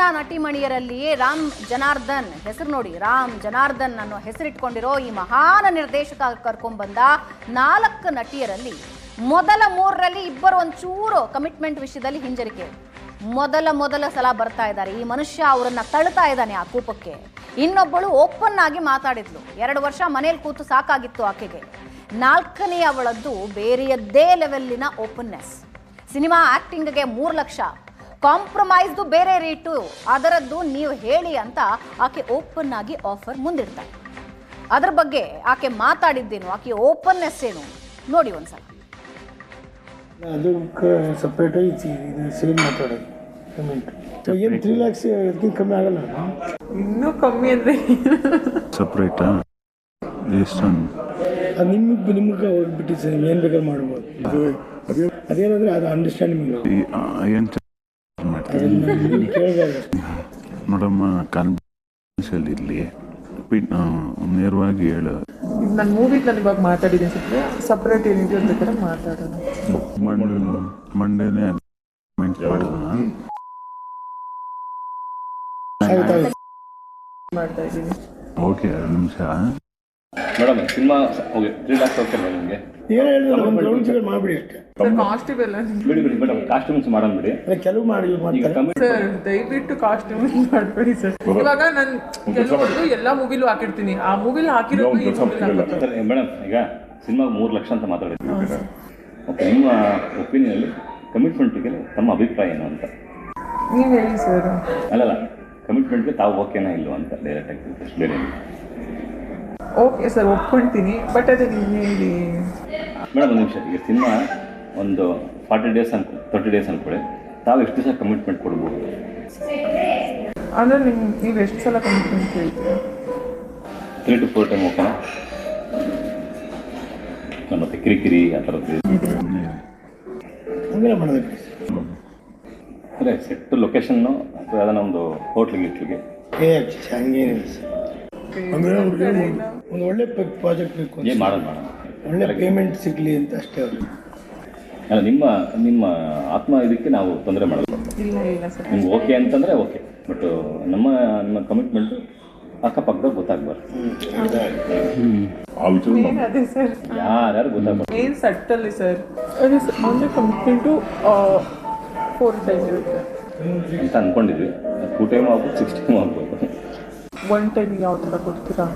ಜನ ನಟಿಮಣಿಯರಲ್ಲಿಯೇ ರಾಮ್ ಜನಾರ್ದನ್. ಹೆಸರು ನೋಡಿ, ರಾಮ್ ಜನಾರ್ದನ್ ಅನ್ನೋ ಹೆಸರಿಟ್ಕೊಂಡಿರೋ ಈ ಮಹಾನ್ ನಿರ್ದೇಶಕ ಕರ್ಕೊಂಡ್ಬಂದ ನಾಲ್ಕು ನಟಿಯರಲ್ಲಿ ಮೊದಲ ಮೂರರಲ್ಲಿ ಇಬ್ಬರು ಒಂಚೂರು ಕಮಿಟ್ಮೆಂಟ್ ವಿಷಯದಲ್ಲಿ ಹಿಂಜರಿಕೆ. ಮೊದಲ ಮೊದಲ ಸಲ ಬರ್ತಾ ಇದ್ದಾರೆ. ಈ ಮನುಷ್ಯ ಅವರನ್ನ ತಳ್ತಾ ಇದ್ದಾನೆ ಆ ಕೂಪಕ್ಕೆ. ಇನ್ನೊಬ್ಬಳು ಓಪನ್ ಆಗಿ ಮಾತಾಡಿದ್ಲು. ಎರಡು ವರ್ಷ ಮನೇಲಿ ಕೂತು ಸಾಕಾಗಿತ್ತು ಆಕೆಗೆ. ನಾಲ್ಕನೇ ಅವಳದ್ದು ಬೇರೆಯದ್ದೇ ಲೆವೆಲ್ಲಿನ ಓಪನ್ನೆಸ್ ಸಿನಿಮಾ ಆಕ್ಟಿಂಗ್ಗೆ ಮೂರು ಲಕ್ಷ. ಕಾಂಪ್ರಮೈಸ್ದು ಬೇರೆ ರೇಟು. ಅದರದ್ದು ನೀವು ಹೇಳಿ ಅಂತ ಆಕೆ ಓಪನ್ ಆಗಿ ಆಫರ್ ಮುಂದಿಡ್ತಾಳೆ. ಅದರ ಬಗ್ಗೆ ಆಕೆ ಮಾತಾಡಿದ್ದೇನು? ಆಕೆ ಓಪನ್ನೆಸ್ ಏನು? ನೋಡಿ ಒಂದ್ಸಲ. ಅದು ಸಪ್ರೇಟಾಗಿ ಇದು ಸೇಲ್ ಮಾತಾಡೋದು. ಪೇಮೆಂಟ್ ಏನು ತ್ರೀ ಲ್ಯಾಕ್ಸ್ ಅದಕ್ಕಿಂತ ಕಮ್ಮಿ ಆಗಲ್ಲ ಇನ್ನೂ ಕಮ್ಮಿ ಅಂದ್ರೆ ಸಪ್ರೇಟಾ ಅದು ನಿಮಗೆ ನಿಮಗೆ ಹೋಗ್ಬಿಟ್ಟಿದೆ ಸರ್ ಏನು ಬೇಕಾದ್ರೂ ಮಾಡ್ಬೋದು. ಅದು ಅದೇ ಅದೇನಂದ್ರೆ ಅದು ಅಂಡರ್ಸ್ಟ್ಯಾಂಡಿಂಗ್ ಏನು ಮಾಡ್ತೀನಿ ಅದನ್ನು ಕೇಳಬಾರ್ದು ನೋಡಮ್ಮ ಕಾನ್ಫಿಡೆನ್ಷಿಯಲ್ ಇರಲಿ. ನೇರವಾಗಿ ಹೇಳು. ನನ್ನ ಮೂವಿ ನಾನು ಇವಾಗ ಮಾತಾಡಿದ್ದೀನಿ ಸರ್ ಸಪ್ರೇಟ್ ಏನಿದೆ ಅಂತ ಮಾತಾಡೋಣ. ಮಂಡ್ ಮಂಡೇನೆ ಮಾಡೋಣ. ಮಾಡ್ತಾ ಇದ್ದೀನಿ. ಓಕೆ ಎರಡು ನಿಮಿಷ. Madam cinema okay three lakhs okay ನಿಮಗೆ. ಏನು ಹೇಳಿದ್ರೆ ಒಂದು ರೌಂಡ್ ಫಿಗರ್ ಮಾಡಿಬಿಡಿ ಅಷ್ಟೇ. ಸರ್ ಕಾಸ್ಟ್ಯೂಮ್ ಎಲ್ಲ ಬಿಡಿ ಬಿಡಿ ಮೇಡಮ್ ಕಾಸ್ಟ್ಯೂಮ್ಸ್ ಮಾಡೋಣ ಬಿಡಿ. ಅದೇ ಕೆಲವು ಮಾಡಿ ಈಗ ಕಮ್ಮಿ ಸರ್ ದಯವಿಟ್ಟು ಕಾಸ್ಟ್ಯೂಮ್ ಮಾಡಬೇಡಿ ಸರ್. ಇವಾಗ ನಾನು ಕೆಲವೊಂದು ಎಲ್ಲ ಮೂವಿಲೂ ಹಾಕಿರ್ತೀನಿ. ಆ ಮೂವಿಲಿ ಹಾಕಿರೋದು ಈ ಮೂವಿಲಿ ಹಾಕಲ್ಲ ಸರ್ ಮೇಡಮ್ ಈಗ ಸಿನಿಮಾ ಮೂರು ಲಕ್ಷ ಅಂತ ಮಾತಾಡಿದ್ವಿ ಓಕೆ ನಿಮ್ಮ ಒಪಿನಿಯನಲ್ಲಿ ಕಮಿಟ್ಮೆಂಟ್ಗೆ ತಮ್ಮ ಅಭಿಪ್ರಾಯ ಏನು ಅಂತ? ನೀವು ಹೇಳಿ ಸರ್. ಅಲ್ಲಲ್ಲ ಕಮಿಟ್ಮೆಂಟ್ಗೆ ತಾವು ಓಕೆನಾ ಇಲ್ವಾ ಅಂತ ಡೈರೆಕ್ಟಾಗಿ ಬೇರೆ? Okay sir ಒಪ್ಕೊಳ್ತೀನಿ. ಬಟ್ ಅದೇ ನೀವು ಹೇಳಿ. ಮೇಡಮ್ ಒಂದು ನಿಮಿಷ. ಈಗ ಸಿನಿಮಾ ಒಂದು ಫಾರ್ಟಿ ಡೇಸ್ ಅನ್ಕೊ ತರ್ಟಿ ಡೇಸ್ ಅನ್ಕೊಳ್ಳಿ ತಾವು ಎಷ್ಟು ದಿವಸ ಕಮಿಟ್ಮೆಂಟ್ ಕೊಡ್ಬೋದು? ಅಂದರೆ ನಿಮ್ಗೆ ನೀವು ಎಷ್ಟು ಸಲ ಕಮಿಟ್ಮೆಂಟ್ ಕೇಳ್ತೀರಾ three to four time okay ಮತ್ತೆ ಕಿರಿಕಿರಿ ಆ ಥರದ್ದು ಹಂಗೆಲ್ಲ ಮಾಡೋದಕ್ಕೆ ಅದೇ ಸೆಟ್ ಲೊಕೇಶನ್ನು ಅಥವಾ ಯಾವ್ದಾನ ಒಂದು ಹೋಟ್ಲಿಗೆ ಇಟ್ಲಿಗೆ ಏ ಹಂಗೇನಿಲ್ಲ ಸರ್ ಅಂದರೆ ಅವ್ರಿಗೆ ಒಂದು- ಒಳ್ಳೆ ಪ್ರಾಜೆಕ್ಟ್ ಬೇಕು. ಏನು ಮಾಡೋಣ ಮಾಡೋಣ. ಒಳ್ಳೆ ಪೇಮೆಂಟ್ ಸಿಗಲಿ ಅಂತ ಅಷ್ಟೇ ಅವರು. ಅಲ್ಲ ನಿಮ್ಮ ನಿಮ್ಮ ಆತ್ಮ ಇದಕ್ಕೆ ನಾವು ತೊಂದರೆ ಮಾಡಲ್ಲ. ಇಲ್ಲ ಇಲ್ಲ ಸರ್ ನಿಮ್ಗೆ ಓಕೆ ಅಂತಂದರೆ ಓಕೆ ಬಟ್ ನಮ್ಮ ನಿಮ್ಮ ಕಮಿಟ್ಮೆಂಟು ಅಕ್ಕಪಕ್ಕದಾಗ ಗೊತ್ತಾಗ್ಬಾರ್ದು. ಮೇನ್ ಅದೇ ಸರ್ ಯಾರ್ಯಾರು ಗೊತ್ತಾಗ್ಬಾರ್ದು. ಮೇನ್ ಸಟ್ಟಲ್ಲಿ ಸರ್ ಅದೇ ಸರ್ ಅಂದರೆ ಕಮಿಟ್ಮೆಂಟು ಫೋರ್ ಟೈಮ್ ಇರುತ್ತೆ. ಅಂತ ಅಂದ್ಕೊಂಡಿದ್ವಿ ಟೂ ಟೈಮ್ ಆಗ್ಬೋದು ಸಿಕ್ಸ್ ಟೈಮ್ ಆಗ್ಬೋದು. ಒನ್ ಟೈಮ್ ಯಾವ ಥರ ಕೊಡ್ತೀರಾ?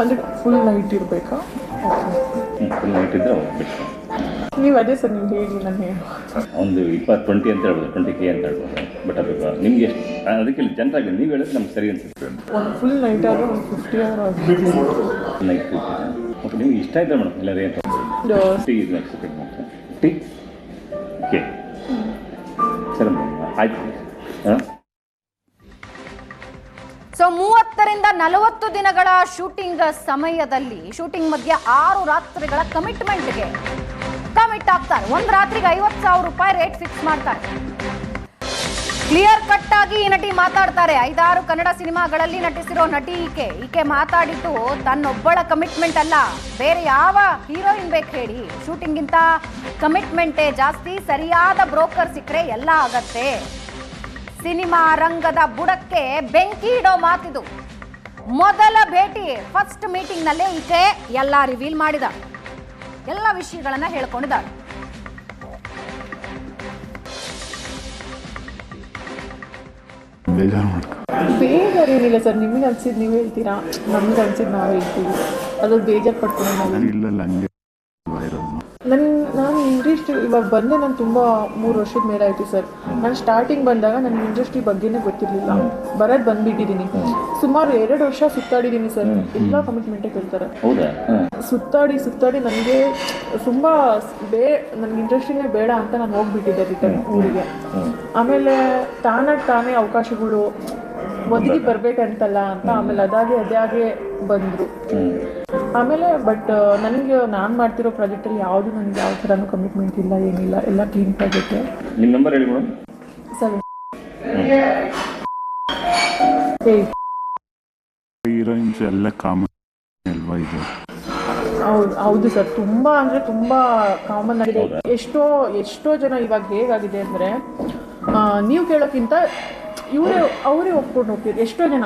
ಅಂದರೆ ಫುಲ್ ನೈಟ್ ಇರಬೇಕಾ? ಓಕೆ ಫುಲ್ ನೈಟ್ ಇದ್ದರೆ ನೀವು ಅದೇ ಸರ್ ನೀವು ಹೇಳಿ ನಾನು ಹೇಳಿ. ಒಂದು ಇಪ್ಪತ್ತು ಟ್ವೆಂಟಿ ಅಂತ ಹೇಳ್ಬೋದು ಟ್ವೆಂಟಿ ಕೆ ಅಂತ ಹೇಳ್ಬೋದು. ಬಟ್ ಅದು ನಿಮ್ಗೆ ಎಷ್ಟು ಅದಕ್ಕೆ ಜನರಾಗಿ ನೀವು ಹೇಳಿದ್ರೆ ನಮ್ಗೆ ಸರಿ ಅನ್ಸುತ್ತೆ. ಒಂದು ಫುಲ್ ನೈಟ್ ಆದರೆ ಒಂದು ಫಿಫ್ಟಿ ಅವರ್ ನೈಟ್ ಓಕೆ ನಿಮ್ಗೆ ಇಷ್ಟ ಆಯ್ತಾ ಮೇಡಮ್ ಇಲ್ಲ ರೇಟ್ ಟೀ ಇದು ಎಕ್ಸ್ಪೆಕ್ಟ್ ಮಾಡ್ತೀನಿ. ಟೀ ಓಕೆ ಸರಿ ಮೇಡಮ್ ಆಯ್ತು. ಹಾಂ? ಸೊ ಮೂವತ್ತರಿಂದ ನಲವತ್ತು ದಿನಗಳ ಶೂಟಿಂಗ್ ಸಮಯದಲ್ಲಿ ಶೂಟಿಂಗ್ ಮಧ್ಯೆ ಆರು ರಾತ್ರಿಗಳ ಕಮಿಟ್ಮೆಂಟ್ಗೆ ಕಮಿಟ್ ಆಗ್ತಾರೆ. ಒಂದು ರಾತ್ರಿಗೆ ಐವತ್ತು ಸಾವಿರ ರೂಪಾಯಿ ರೇಟ್ ಫಿಕ್ಸ್ ಮಾಡ್ತಾರೆ. ಕ್ಲಿಯರ್ ಕಟ್ ಆಗಿ ಈ ನಟಿ ಮಾತಾಡ್ತಾರೆ. ಐದಾರು ಕನ್ನಡ ಸಿನಿಮಾಗಳಲ್ಲಿ ನಟಿಸಿರೋ ನಟಿ ಈಕೆ. ಈಕೆ ಮಾತಾಡಿದ್ದು, ತನ್ನೊಬ್ಬಳ ಕಮಿಟ್ಮೆಂಟ್ ಅಲ್ಲ. ಬೇರೆ ಯಾವ ಹೀರೋಯಿನ್ ಬೇಕು ಹೇಳಿ. ಶೂಟಿಂಗಿಂತ ಕಮಿಟ್ಮೆಂಟೇ ಜಾಸ್ತಿ, ಸರಿಯಾದ ಬ್ರೋಕರ್ ಸಿಕ್ಕರೆ ಎಲ್ಲ ಆಗತ್ತೆ. ಸಿನಿಮಾ ರಂಗದ ಬುಡಕ್ಕೆ ಬೆಂಕಿ ಇಡೋ ಮಾತಿದು. ಮೊದಲ ಭೇಟಿ ಫಸ್ಟ್ ಮೀಟಿಂಗ್ ನಲ್ಲೇ ಈಕೆ ಎಲ್ಲ ರಿವೀಲ್ ಮಾಡಿದ. ಎಲ್ಲ ವಿಷಯಗಳನ್ನ ಹೇಳ್ಕೊಂಡಿದ್ದಾಳೆ ಬೇಜಾರೇನಿಲ್ಲ ಸರ್ ನಿಮಗೆ ಅನ್ಸಿದ್ದು ನೀವು ಹೇಳ್ತೀರಾ? ನಮ್ಗೆ ಅನ್ಸಿದ್ದು ನಾವು ಹೇಳ್ತೀವಿ. ಅದ್ರಲ್ಲಿ ಬೇಜಾರು ಪಡ್ಕೊಂಡು ಹಂಗೆ ಇರೋದು ನನ್ನ ನಾನು ಇಂಡಸ್ಟ್ರಿ ಇವಾಗ ಬಂದೆ ನಾನು ತುಂಬ ಮೂರು ವರ್ಷದ ಮೇಲೆ ಆಯಿತು ಸರ್. ನಾನು ಸ್ಟಾರ್ಟಿಂಗ್ ಬಂದಾಗ ನನಗೆ ಇಂಡಸ್ಟ್ರಿ ಬಗ್ಗೆನೇ ಗೊತ್ತಿರಲಿಲ್ಲ. ಬರೋದು ಬಂದ್ಬಿಟ್ಟಿದ್ದೀನಿ ಸುಮಾರು ಎರಡು ವರ್ಷ ಸುತ್ತಾಡಿದ್ದೀನಿ ಸರ್. ಎಲ್ಲ ಕಮಿಟ್ಮೆಂಟೇ ಕೇಳ್ತಾರೆ. ಸುತ್ತಾಡಿ ಸುತ್ತಾಡಿ ನನಗೆ ತುಂಬ ಬೇ ನನಗೆ ಇಂಡಸ್ಟ್ರಿನೇ ಬೇಡ ಅಂತ ನಾನು ಹೋಗ್ಬಿಟ್ಟಿದ್ದೆ ರಿಟರ್ನ್ ಊರಿಗೆ. ಆಮೇಲೆ ತಾನಾಗಿ ತಾನೇ ಅವಕಾಶಗಳು ಒದಗಿ ಬರಬೇಕಂತಲ್ಲ ಅಂತ ಆಮೇಲೆ ಅದಾಗೆ ಅದಾಗೆ ಬಂದರು. ಆಮೇಲೆ ಬಟ್ ನನಗೆ ನಾನು ಮಾಡ್ತಿರೋ ಪ್ರಾಜೆಕ್ಟಲ್ಲಿ ಯಾವುದು ನನಗೆ ಯಾವ ಥರನೂ ಕಮಿಟ್ಮೆಂಟ್ ಇಲ್ಲ ಏನಿಲ್ಲ ಎಲ್ಲ ಕ್ಲೀನ್ ಪ್ರಾಜೆಕ್ಟ್ ನಿಮ್ಮ ನಂಬರ್ ಹೇಳಿ ಮೇಡಮ್ ಸರ್. ಹೀರೋಯಿನ್ಸ್ ಎಲ್ಲ ಕಾಮನ್ ಅಲ್ವಾ ಇದು? ಹೌದು ಹೌದು ಸರ್. ತುಂಬಾ ಅಂದ್ರೆ ತುಂಬಾ ಕಾಮನ್ ಆಗಿದೆ. ಎಷ್ಟೋ ಎಷ್ಟೋ ಜನ ಇವಾಗ ಹೇಗಾಗಿದೆ ಅಂದ್ರೆ ನೀವು ಕೇಳೋಕ್ಕಿಂತ ಇವರೇ ಅವರೇ ಒಪ್ಕೊಂಡು ಹೋಗ್ತೀರಿ ಎಷ್ಟೋ ಜನ.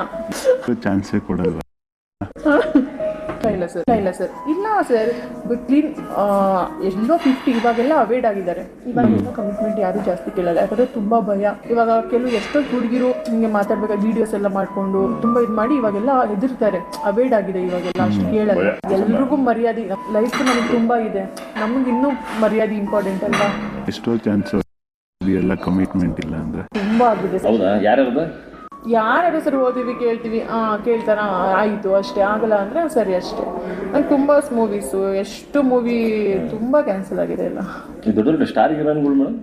ಚಾನ್ಸೇ ಕೊಡಲ್ವಾ? ಇಲ್ಲ ಸರ್ ಇಲ್ಲ ಸರ್ ಇಲ್ಲ ಸರ್ ಕ್ಲೀನ್ ಎಲ್ಲೋ ಫಿಫ್ಟಿ ಇವಾಗೆಲ್ಲ ಅವೇಡ್ ಆಗಿದ್ದಾರೆ. ಇವಾಗ ಏನೋ ಕಮಿಟ್ಮೆಂಟ್ ಯಾರು ಜಾಸ್ತಿ ಕೇಳಲ್ಲ. ಯಾಕಂದ್ರೆ ತುಂಬಾ ಭಯ. ಇವಾಗ ಕೆಲವು ಎಷ್ಟೋ ಹುಡುಗಿರು ಹಿಂಗೆ ಮಾತಾಡ್ಬೇಕಾದ್ರೆ ವಿಡಿಯೋಸ್ ಎಲ್ಲ ಮಾಡ್ಕೊಂಡು ತುಂಬಾ ಇದು ಮಾಡಿ ಇವಾಗೆಲ್ಲ ಹೆದರ್ತಾರೆ. ಅವೇಡ್ ಆಗಿದೆ ಇವಾಗೆಲ್ಲ ಅಷ್ಟು ಕೇಳಲ್ಲ. ಎಲ್ರಿಗೂ ಮರ್ಯಾದೆ. ಲೈಫ್ ನಮ್ಗೆ ತುಂಬಾ ಇದೆ. ನಮ್ಗೆ ಇನ್ನೂ ಮರ್ಯಾದೆ ಇಂಪಾರ್ಟೆಂಟ್ ಅಲ್ವಾ? ಎಷ್ಟೋ ಚಾನ್ಸ್ ಎಲ್ಲ ಕಮಿಟ್ಮೆಂಟ್ ಇಲ್ಲ ಅಂದ್ರೆ. ತುಂಬಾ ಆಗಿದೆ ಸರ್ ಹೌದಾ? ಯಾರ್ಯಾರ್ದು? ಯಾರ ಹೆಸರು ಓದಿವಿ ಕೇಳ್ತೀವಿ? ಆ ಕೇಳ್ತಾರ? ಆಯಿತು ಅಷ್ಟೇ. ಆಗಲ್ಲ ಅಂದರೆ ಸರಿ ಅಷ್ಟೇ. ನಂಗೆ ತುಂಬ ಮೂವೀಸು ಎಷ್ಟು ಮೂವಿ ತುಂಬ ಕ್ಯಾನ್ಸಲ್ ಆಗಿದೆ ಎಲ್ಲ. ಈ ದೊಡ್ಡ ದೊಡ್ಡ ಸ್ಟಾರ್ ಮೇಡಮ್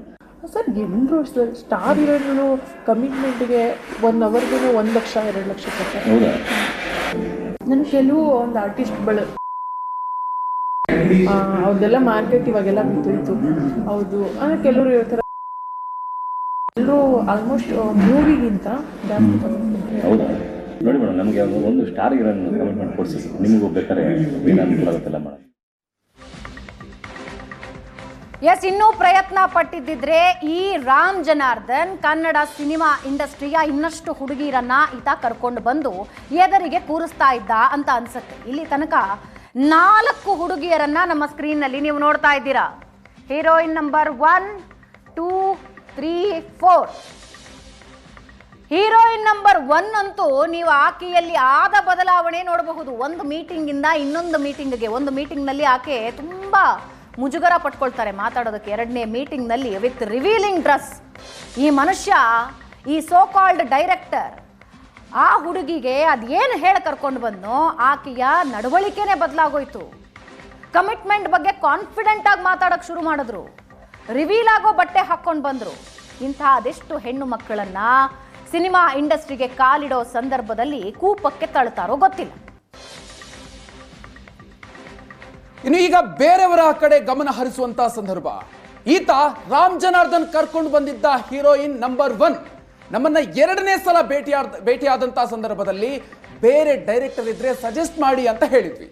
ಸರ್ ಎಲ್ಲರೂ ಅಷ್ಟೇ. ಸ್ಟಾರ್ ಹೀರೋನು ಕಮಿಟ್ಮೆಂಟ್ಗೆ ಒನ್ ಅವರ್ಗೆ ಒಂದು ಲಕ್ಷ ಎರಡು ಲಕ್ಷ ಕೊಡ್ತಾರೆ ನಾನು ಕೆಲವು ಒಂದು ಆರ್ಟಿಸ್ಟ್ಗಳು ಅವ್ರದ್ದೆಲ್ಲ ಮಾರ್ಕೆಟ್ ಇವಾಗೆಲ್ಲ ಬಿದ್ದೋಯ್ತು ಹೌದು. ಅಂದರೆ ಕೆಲವರು ಇರ್ತಾರೆ ಎಲ್ಲರೂ ಆಲ್ಮೋಸ್ಟ್ ಮೂವಿಗಿಂತ. ಹೌದಾ. ನೋಡಿ ಮೇಡಮ್ ನಮಗೆ ಒಂದು ಸ್ಟಾರ್ ಹೀರೋನ್ ಕಮಿಟ್ಮೆಂಟ್ ಕೊಡಿಸಿ. ನಿಮಗೂ ಬೇಕಾದ್ರೆ ಅನುಕೂಲ ಆಗುತ್ತಲ್ಲ ಮೇಡಮ್. ಎಸ್ ಇನ್ನೂ ಪ್ರಯತ್ನ ಪಟ್ಟಿದ್ದಿದ್ರೆ ಈ ರಾಮ್ ಜನಾರ್ದನ್ ಕನ್ನಡ ಸಿನಿಮಾ ಇಂಡಸ್ಟ್ರಿಯ ಇನ್ನಷ್ಟು ಹುಡುಗಿರನ್ನ ಈತ ಕರ್ಕೊಂಡು ಬಂದು ಎದರಿಗೆ ಕೂರಿಸ್ತಾ ಇದ್ದ ಅಂತ ಅನ್ಸುತ್ತೆ. ಇಲ್ಲಿ ತನಕ ನಾಲ್ಕು ಹುಡುಗಿಯರನ್ನ ನಮ್ಮ ಸ್ಕ್ರೀನ್ನಲ್ಲಿ ನೀವು ನೋಡ್ತಾ ಇದ್ದೀರಾ. Heroine number one two three four heroine number one ಅಂತೂ ನೀವು ಆಕೆಯಲ್ಲಿ ಆದ ಬದಲಾವಣೆ ನೋಡಬಹುದು. ಒಂದು ಮೀಟಿಂಗಿಂದ ಇನ್ನೊಂದು ಮೀಟಿಂಗ್ಗೆ ಒಂದು ಮೀಟಿಂಗ್ನಲ್ಲಿ ಆಕೆ ತುಂಬ ಮುಜುಗರ ಪಟ್ಕೊಳ್ತಾರೆ ಮಾತಾಡೋದಕ್ಕೆ. ಎರಡನೇ ಮೀಟಿಂಗ್ನಲ್ಲಿ ವಿತ್ ರಿವೀಲಿಂಗ್ ಡ್ರೆಸ್ ಈ ಮನುಷ್ಯ, ಈ ಸೋ ಕಾಲ್ಡ್ ಡೈರೆಕ್ಟರ್ ಆ ಹುಡುಗಿಗೆ ಅದೇನು ಹೇಳಿ ಕರ್ಕೊಂಡು ಬಂದೋ ಆಕೆಯ ನಡವಳಿಕೆನೇ ಬದಲಾಗೋಯ್ತು. ಕಮಿಟ್ಮೆಂಟ್ ಬಗ್ಗೆ ಕಾನ್ಫಿಡೆಂಟ್ ಆಗಿ ಮಾತಾಡೋಕೆ ಶುರು ಮಾಡಿದ್ರು. ರಿವೀಲ್ ಆಗೋ ಬಟ್ಟೆ ಹಾಕೊಂಡು ಬಂದರು. ಇಂತಹ ಅದೆಷ್ಟು ಹೆಣ್ಣು ಮಕ್ಕಳನ್ನ ಸಿನಿಮಾ ಇಂಡಸ್ಟ್ರಿಗೆ ಕಾಲಿಡೋ ಸಂದರ್ಭದಲ್ಲಿ ಕೂಪಕ್ಕೆ ತಳ್ತಾರೋ ಗೊತ್ತಿಲ್ಲ. ಇನ್ನು ಈಗ ಬೇರೆಯವರ ಕಡೆ ಗಮನ ಹರಿಸುವಂತ ಸಂದರ್ಭ. ಈತ ರಾಮ್ ಜನಾರ್ದನ್ ಕರ್ಕೊಂಡು ಬಂದಿದ್ದ ಹೀರೋಯಿನ್ ನಂಬರ್ ಒನ್. ನಮ್ಮನ್ನ ಎರಡನೇ ಸಲ ಭೇಟಿಯಾದ, ಭೇಟಿಯಾದಂತ ಸಂದರ್ಭದಲ್ಲಿ ಬೇರೆ ಡೈರೆಕ್ಟರ್ ಇದ್ರೆ ಸಜೆಸ್ಟ್ ಮಾಡಿ ಅಂತ ಹೇಳಿದ್ವಿ.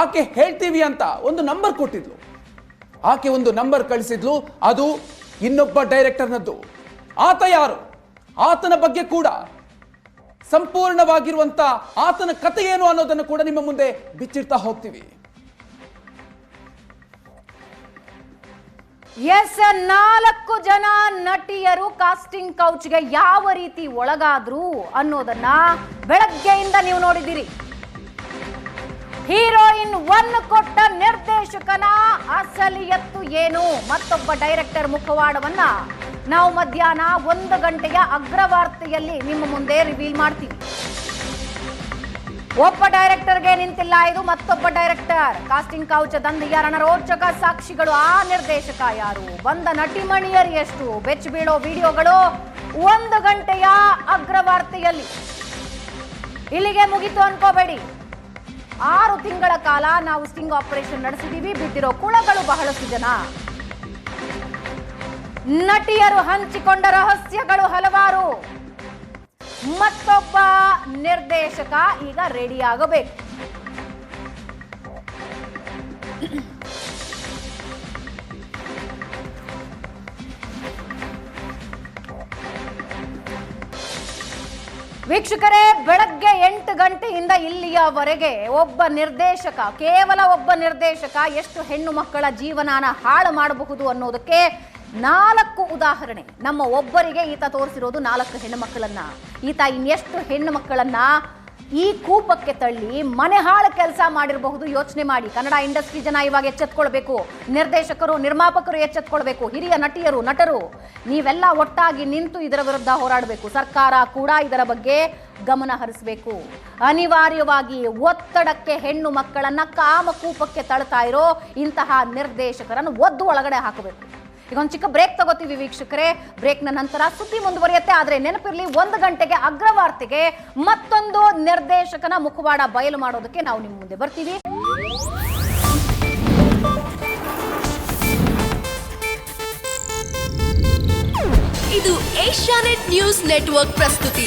ಆಕೆ ಹೇಳ್ತೀವಿ ಅಂತ ಒಂದು ನಂಬರ್ ಕೊಟ್ಟಿದ್ಲು. ಆಕೆ ಒಂದು ನಂಬರ್ ಕಳಿಸಿದ್ಲು, ಅದು ಇನ್ನೊಬ್ಬ ಡೈರೆಕ್ಟರ್ನದ್ದು. ಆತ ಯಾರು? ಆತನ ಬಗ್ಗೆ ಕೂಡ ಸಂಪೂರ್ಣವಾಗಿರುವಂತ ಆತನ ಕಥೆ ಏನು ಅನ್ನೋದನ್ನು ಕೂಡ ನಿಮ್ಮ ಮುಂದೆ ಬಿಚ್ಚಿಡ್ತಾ ಹೋಗ್ತೀವಿ. ಎಸ್ ನಾಲ್ಕು ಜನ ನಟಿಯರು ಕಾಸ್ಟಿಂಗ್ ಕೌಚ್ಗೆ ಯಾವ ರೀತಿ ಒಳಗಾದ್ರು ಅನ್ನೋದನ್ನ ಬೆಳಗ್ಗೆಯಿಂದ ನೀವು ನೋಡಿದ್ದೀರಿ. ಹೀರೋಯಿನ್ ಒನ್ ಕೊಟ್ಟ ನಿರ್ದೇಶಕನ ಅಸಲಿಯತ್ತು ಏನು? ಮತ್ತೊಬ್ಬ ಡೈರೆಕ್ಟರ್ ಮುಖವಾಡವನ್ನ ನಾವು ಮಧ್ಯಾಹ್ನ ಒಂದು ಗಂಟೆಯ ಅಗ್ರವಾರ್ತೆಯಲ್ಲಿ ನಿಮ್ಮ ಮುಂದೆ ರಿವೀಲ್ ಮಾಡ್ತೀವಿ. ಒಬ್ಬ ಡೈರೆಕ್ಟರ್ಗೆ ನಿಂತಿಲ್ಲ ಇದು ಮತ್ತೊಬ್ಬ ಡೈರೆಕ್ಟರ್. ಕಾಸ್ಟಿಂಗ್ ಕೌಚ ದಂಧೆಯ ರಣರೋಚಕ ಸಾಕ್ಷಿಗಳು ಆ ನಿರ್ದೇಶಕ ಯಾರು? ಬಂದ ನಟಿಮಣಿಯರು ಎಷ್ಟು? ಬೆಚ್ಚ ಬೀಳೋ ವಿಡಿಯೋಗಳು ಒಂದು ಗಂಟೆಯ ಅಗ್ರವಾರ್ತೆಯಲ್ಲಿ. ಇಲ್ಲಿಗೆ ಮುಗಿತು ಅನ್ಕೋಬೇಡಿ. ಆರು ತಿಂಗಳ ಕಾಲ ನಾವು ಸ್ಟಿಂಗ್ ಆಪರೇಷನ್ ನಡೆಸಿದೀವಿ ಬಿದ್ದಿರೋ ಕುಳಗಳು ಬಹಳಷ್ಟು ಜನ. ನಟಿಯರು ಹಂಚಿಕೊಂಡ ರಹಸ್ಯಗಳು ಹಲವಾರು. ಮತ್ತೊಬ್ಬ ನಿರ್ದೇಶಕ ಈಗ ರೆಡಿ ಆಗಬೇಕು. ವೀಕ್ಷಕರೇ, ಬೆಳಗ್ಗೆ ಎಂಟು ಗಂಟೆಯಿಂದ ಇಲ್ಲಿಯವರೆಗೆ ಒಬ್ಬ ನಿರ್ದೇಶಕ, ಕೇವಲ ಒಬ್ಬ ನಿರ್ದೇಶಕ ಎಷ್ಟು ಹೆಣ್ಣು ಮಕ್ಕಳ ಜೀವನಾನ ಹಾಳು ಮಾಡಬಹುದು ಅನ್ನೋದಕ್ಕೆ ನಾಲ್ಕು ಉದಾಹರಣೆ. ನಮ್ಮ ಒಬ್ಬರಿಗೆ ಈತ ತೋರಿಸಿರೋದು ನಾಲ್ಕು ಹೆಣ್ಣು ಮಕ್ಕಳನ್ನ. ಈತ ಇನ್ನೆಷ್ಟು ಹೆಣ್ಣು ಮಕ್ಕಳನ್ನ ಈ ಕೂಪಕ್ಕೆ ತಳ್ಳಿ ಮನೆ ಹಾಳು ಕೆಲಸ ಮಾಡಿರಬಹುದು, ಯೋಚನೆ ಮಾಡಿ. ಕನ್ನಡ ಇಂಡಸ್ಟ್ರಿ ಜನ ಇವಾಗ ಎಚ್ಚೆತ್ಕೊಳ್ಬೇಕು. ನಿರ್ದೇಶಕರು, ನಿರ್ಮಾಪಕರು ಎಚ್ಚೆತ್ಕೊಳ್ಬೇಕು. ಹಿರಿಯ ನಟಿಯರು, ನಟರು, ನೀವೆಲ್ಲ ಒಟ್ಟಾಗಿ ನಿಂತು ಇದರ ವಿರುದ್ಧ ಹೋರಾಡಬೇಕು. ಸರ್ಕಾರ ಕೂಡ ಇದರ ಬಗ್ಗೆ ಗಮನ ಹರಿಸಬೇಕು. ಅನಿವಾರ್ಯವಾಗಿ ಒತ್ತಡಕ್ಕೆ ಹೆಣ್ಣು ಮಕ್ಕಳನ್ನ ಕಾಮಕೂಪಕ್ಕೆ ತಳ್ತಾ ಇರೋ ಇಂತಹ ನಿರ್ದೇಶಕರನ್ನು ಒದ್ದು ಒಳಗಡೆ ಹಾಕಬೇಕು. ಈಗ ಒಂದು ಚಿಕ್ಕ ಬ್ರೇಕ್ ತಗೋತೀವಿ ವೀಕ್ಷಕರೇ. ಬ್ರೇಕ್ನ ನಂತರ ಸುದ್ದಿ ಮುಂದುವರಿಯುತ್ತೆ. ಆದರೆ ನೆನಪಿರಲಿ, ಒಂದು ಗಂಟೆಗೆ ಅಗ್ರವಾರ್ತೆಗೆ ಮತ್ತೊಂದು ನಿರ್ದೇಶಕನ ಮುಖವಾಡ ಬಯಲು ಮಾಡೋದಕ್ಕೆ ನಾವು ನಿಮ್ಮ ಮುಂದೆ ಬರ್ತೀವಿ. ಇದು ಏಷ್ಯಾನೆಟ್ ನ್ಯೂಸ್ ನೆಟ್ವರ್ಕ್ ಪ್ರಸ್ತುತಿ.